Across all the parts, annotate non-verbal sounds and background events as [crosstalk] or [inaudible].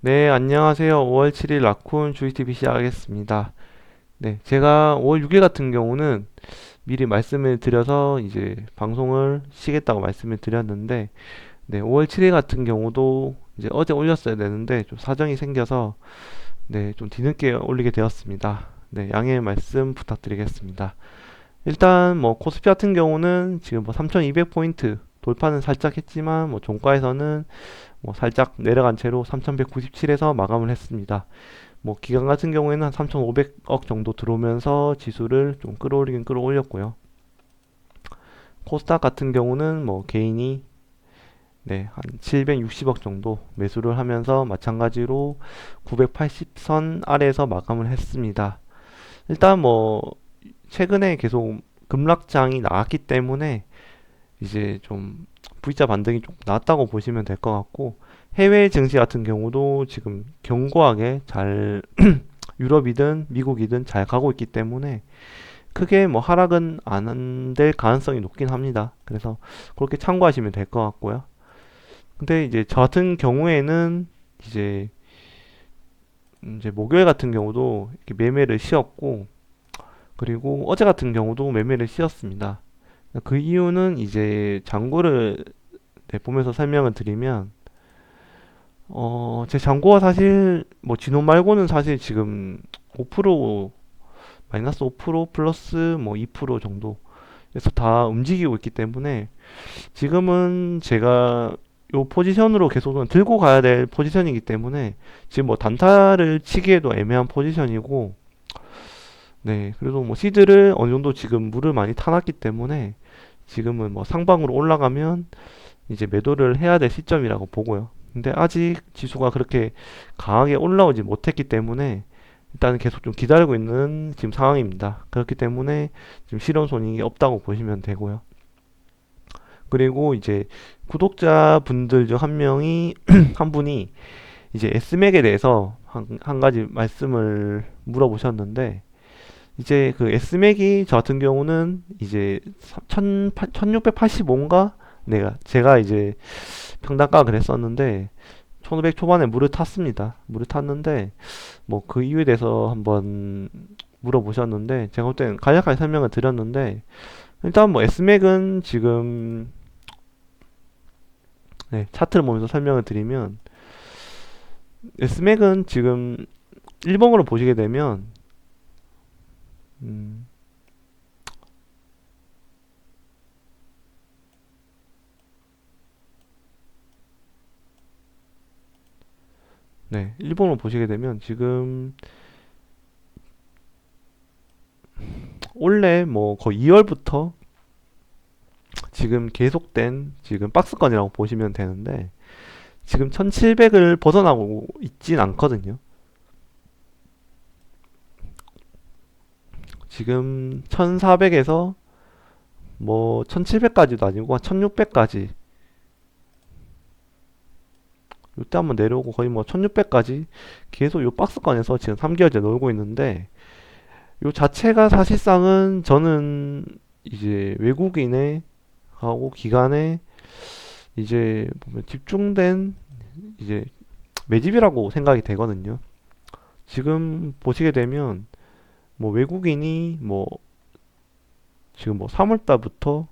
네, 안녕하세요. 5월 7일 라쿤 주이TV 시작하겠습니다. 네, 제가 5월 6일 같은 경우는 미리 말씀을 드려서 이제 방송을 쉬겠다고 말씀을 드렸는데, 네, 5월 7일 같은 경우도 이제 어제 올렸어야 되는데 좀 사정이 생겨서 네, 좀 뒤늦게 올리게 되었습니다. 네, 양해 말씀 부탁드리겠습니다. 일단 뭐 코스피 같은 경우는 지금 뭐 3200 포인트 돌파는 살짝 했지만 뭐 종가에서는 뭐 살짝 내려간 채로 3197에서 마감을 했습니다. 뭐 기간 같은 경우에는 한 3500억 정도 들어오면서 지수를 좀 끌어올리긴 끌어올렸고요. 코스닥 같은 경우는 뭐 개인이 네, 한 760억 정도 매수를 하면서 마찬가지로 980선 아래에서 마감을 했습니다. 일단 뭐 최근에 계속 급락장이 나왔기 때문에 이제 좀 V자 반등이 좀 나왔다고 보시면 될 것 같고 해외 증시 같은 경우도 지금 견고하게 잘 [clears throat] 유럽이든 미국이든 잘 가고 있기 때문에 크게 뭐 하락은 안 될 가능성이 높긴 합니다. 그래서 그렇게 참고하시면 될 것 같고요. 근데 이제 저 같은 경우에는 이제 이제 목요일 같은 경우도 매매를 쉬었고 그리고 어제 같은 경우도 매매를 쉬었습니다. 그 이유는 이제 잔고를 네, 보면서 설명을 드리면 어, 제 잔고가 사실 뭐 진원 말고는 사실 지금 5% 마이너스 5% 플러스 뭐 2% 정도에서 다 움직이고 있기 때문에 지금은 제가 요 포지션으로 계속 들고 가야 될 포지션이기 때문에 지금 뭐 단타를 치기에도 애매한 포지션이고 네 그래도 뭐 시드를 어느 정도 지금 물을 많이 타놨기 때문에 지금은 뭐 상방으로 올라가면 이제 매도를 해야 될 시점이라고 보고요. 근데 아직 지수가 그렇게 강하게 올라오지 못했기 때문에 일단은 계속 좀 기다리고 있는 지금 상황입니다. 그렇기 때문에 지금 실현 손익이 없다고 보시면 되고요. 그리고 이제 구독자 분들 중 한 명이 [clears throat] 한 분이 이제 S맥에 대해서 한, 한 가지 말씀을 물어보셨는데 이제 그 S맥이 저 같은 경우는 이제 1685인가 내가 제가 이제 평단가 그랬었는데 1500 초반에 물을 탔습니다. 물을 탔는데 뭐 그 이유에 대해서 한번 물어보셨는데 제가 그때 간략하게 설명을 드렸는데 일단 뭐 S맥은 지금 네, 차트를 보면서 설명을 드리면 S맥은 지금 일봉으로 보시게 되면 음, 네, 일본을 보시게 되면 지금 원래 뭐 거의 2월부터 지금 계속된 지금 박스권이라고 보시면 되는데 지금 1700을 벗어나고 있진 않거든요. 지금 1400에서 뭐 1700까지도 아니고 한 1600까지 이때 한번 내려오고 거의 뭐 1600까지 계속 요 박스권에서 지금 3개월째 놀고 있는데 요 자체가 사실상은 저는 이제 외국인의 하고 기관에 이제 보면 집중된 이제 매집이라고 생각이 되거든요. 지금 보시게 되면 뭐 외국인이 뭐 지금 뭐 3월 달부터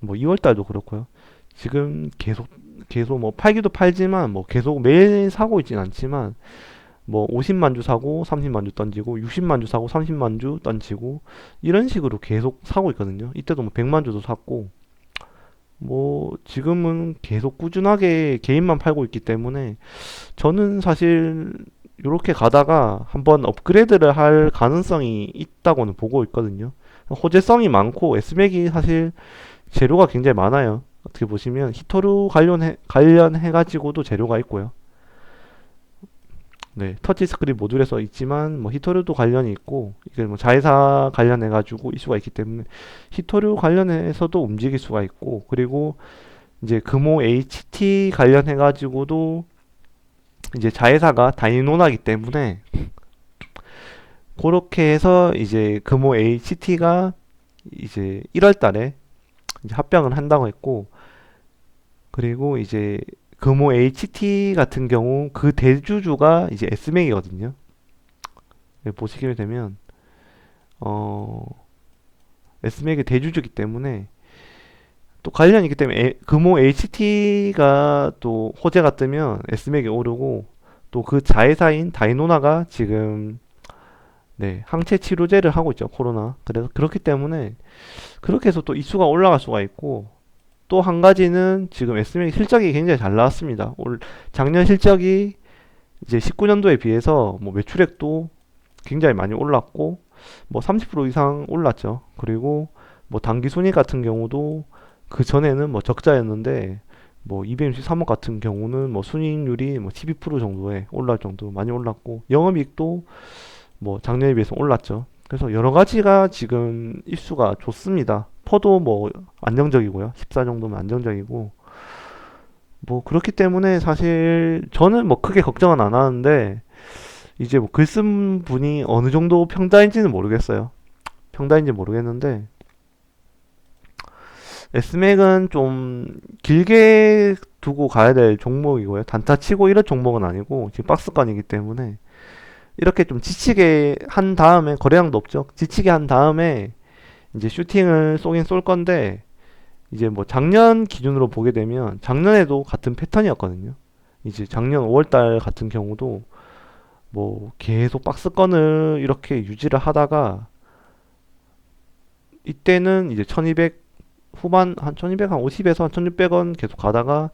뭐 2월 달도 그렇고요. 지금 계속 계속 뭐 팔기도 팔지만 뭐 계속 매일 사고 있진 않지만 뭐 50만 주 사고 30만 주 던지고 60만 주 사고 30만 주 던지고 이런 식으로 계속 사고 있거든요. 이때도 뭐 100만 주도 샀고 뭐 지금은 계속 꾸준하게 개인만 팔고 있기 때문에 저는 사실 이렇게 가다가 한번 업그레이드를 할 가능성이 있다고는 보고 있거든요. 호재성이 많고 S맥이 사실 재료가 굉장히 많아요. 어떻게 보시면 히터루 관련해 관련해 가지고도 재료가 있고요. 네, 터치 스크린 모듈에서 있지만 뭐 히터류도 관련이 있고 이게 뭐 자회사 관련해 가지고 이슈가 있기 때문에 히터류 관련해서도 움직일 수가 있고 그리고 이제 금호 HT 관련해 가지고도 이제 자회사가 다이노나기 때문에 그렇게 해서 이제 금호 HT가 이제 1월 달에 이제 합병을 한다고 했고 그리고 이제 금호 HT 같은 경우 그 대주주가 이제 S맥이거든요. 네, 보시게 되면 어 S맥의 대주주기 때문에 또 관련이 있기 때문에 에- 금호 HT가 또 호재가 뜨면 S맥이 오르고 또 그 자회사인 다이노나가 지금 네, 항체 치료제를 하고 있죠, 코로나. 그래서 그렇기 때문에 그렇게 해서 또 이슈가 올라갈 수가 있고 또 한 가지는 지금 S맥 실적이 굉장히 잘 나왔습니다. 올 작년 실적이 이제 19년도에 비해서 뭐 매출액도 굉장히 많이 올랐고 뭐 30% 이상 올랐죠. 그리고 뭐 당기 순이익 같은 경우도 그 전에는 뭐 적자였는데 뭐 263억 같은 경우는 뭐 순이익률이 뭐 12% 정도에 올랄 정도 많이 올랐고 영업이익도 뭐 작년에 비해서 올랐죠. 그래서 여러 가지가 지금 입수가 좋습니다. 퍼도 뭐 안정적이고요. 14 정도면 안정적이고 뭐 그렇기 때문에 사실 저는 뭐 크게 걱정은 안 하는데 이제 뭐 글 쓴 분이 어느 정도 평단인지는 모르겠어요. 평단인지 모르겠는데 S맥은 좀 길게 두고 가야 될 종목이고요. 단타 치고 이런 종목은 아니고 지금 박스권이기 때문에 이렇게 좀 지치게 한 다음에 거래량도 없죠. 지치게 한 다음에 이제 슈팅을 쏘긴 쏠 건데 이제 뭐 작년 기준으로 보게 되면 작년에도 같은 패턴이었거든요. 이제 작년 5월달 같은 경우도 뭐 계속 박스권을 이렇게 유지를 하다가 이때는 이제 1200 후반 한 1200, 한 50에서 한 1600원 계속 가다가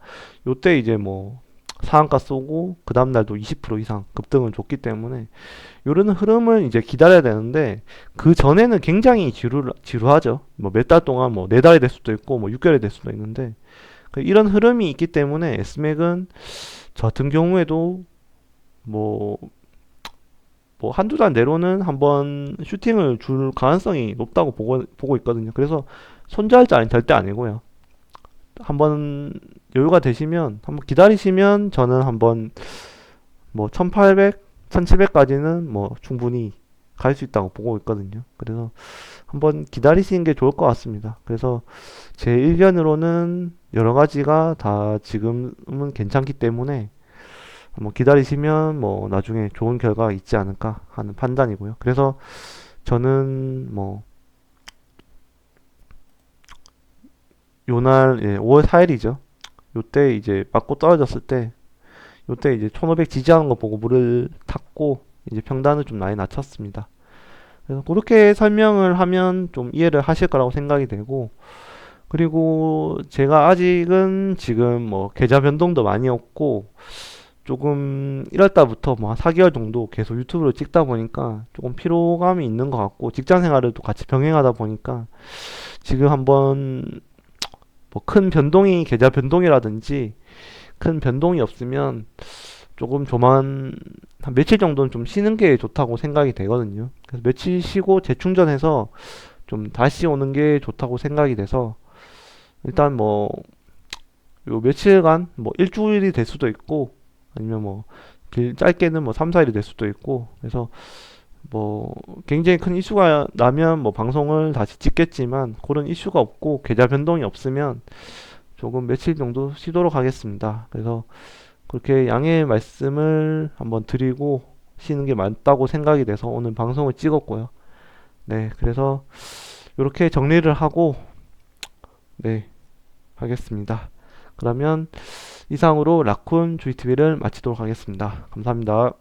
요때 이제 뭐 상한가 쏘고 그 다음 날도 20% 이상 급등을 줬기 때문에 요런 흐름을 이제 기다려야 되는데 그 전에는 굉장히 지루 지루하죠. 뭐 몇 달 동안 뭐 네 달이 될 수도 있고 뭐 6개월이 될 수도 있는데 그 이런 흐름이 있기 때문에 S맥은 저 같은 경우에도 뭐 뭐 한두 달 내로는 한번 슈팅을 줄 가능성이 높다고 보고 보고 있거든요. 그래서 손절 자는 절대 아니고요. 한번 여유가 되시면 한번 기다리시면 저는 한번 뭐 1800, 1700까지는 뭐 충분히 갈 수 있다고 보고 있거든요. 그래서 한번 기다리시는 게 좋을 것 같습니다. 그래서 제 의견으로는 여러 가지가 다 지금은 괜찮기 때문에 한번 기다리시면 뭐 나중에 좋은 결과가 있지 않을까 하는 판단이고요. 그래서 저는 뭐 요날 예, 5월 4일이죠. 요때 이제 맞고 떨어졌을 때 요때 이제 1500 지지하는 거 보고 물을 탔고 이제 평단을 좀 많이 낮췄습니다. 그래서 그렇게 설명을 하면 좀 이해를 하실 거라고 생각이 되고 그리고 제가 아직은 지금 뭐 계좌 변동도 많이 없고 조금 1월달부터 뭐 한 4개월 정도 계속 유튜브를 찍다 보니까 조금 피로감이 있는 것 같고 직장 생활을 또 같이 병행하다 보니까 지금 한번 뭐 큰 변동이 계좌 변동이라든지 큰 변동이 없으면 조금 조만 한 며칠 정도는 좀 쉬는 게 좋다고 생각이 되거든요. 그래서 며칠 쉬고 재충전해서 좀 다시 오는 게 좋다고 생각이 돼서 일단 뭐 요 며칠간 뭐 일주일이 될 수도 있고 아니면 뭐 길, 짧게는 뭐 3, 4일이 될 수도 있고 그래서 뭐 굉장히 큰 이슈가 나면 뭐 방송을 다시 찍겠지만 그런 이슈가 없고 계좌 변동이 없으면 조금 며칠 정도 쉬도록 하겠습니다. 그래서 그렇게 양해의 말씀을 한번 드리고 쉬는 게 맞다고 생각이 돼서 오늘 방송을 찍었고요. 네, 그래서 이렇게 정리를 하고 네, 하겠습니다. 그러면 이상으로 라쿤 주이TV를 마치도록 하겠습니다. 감사합니다.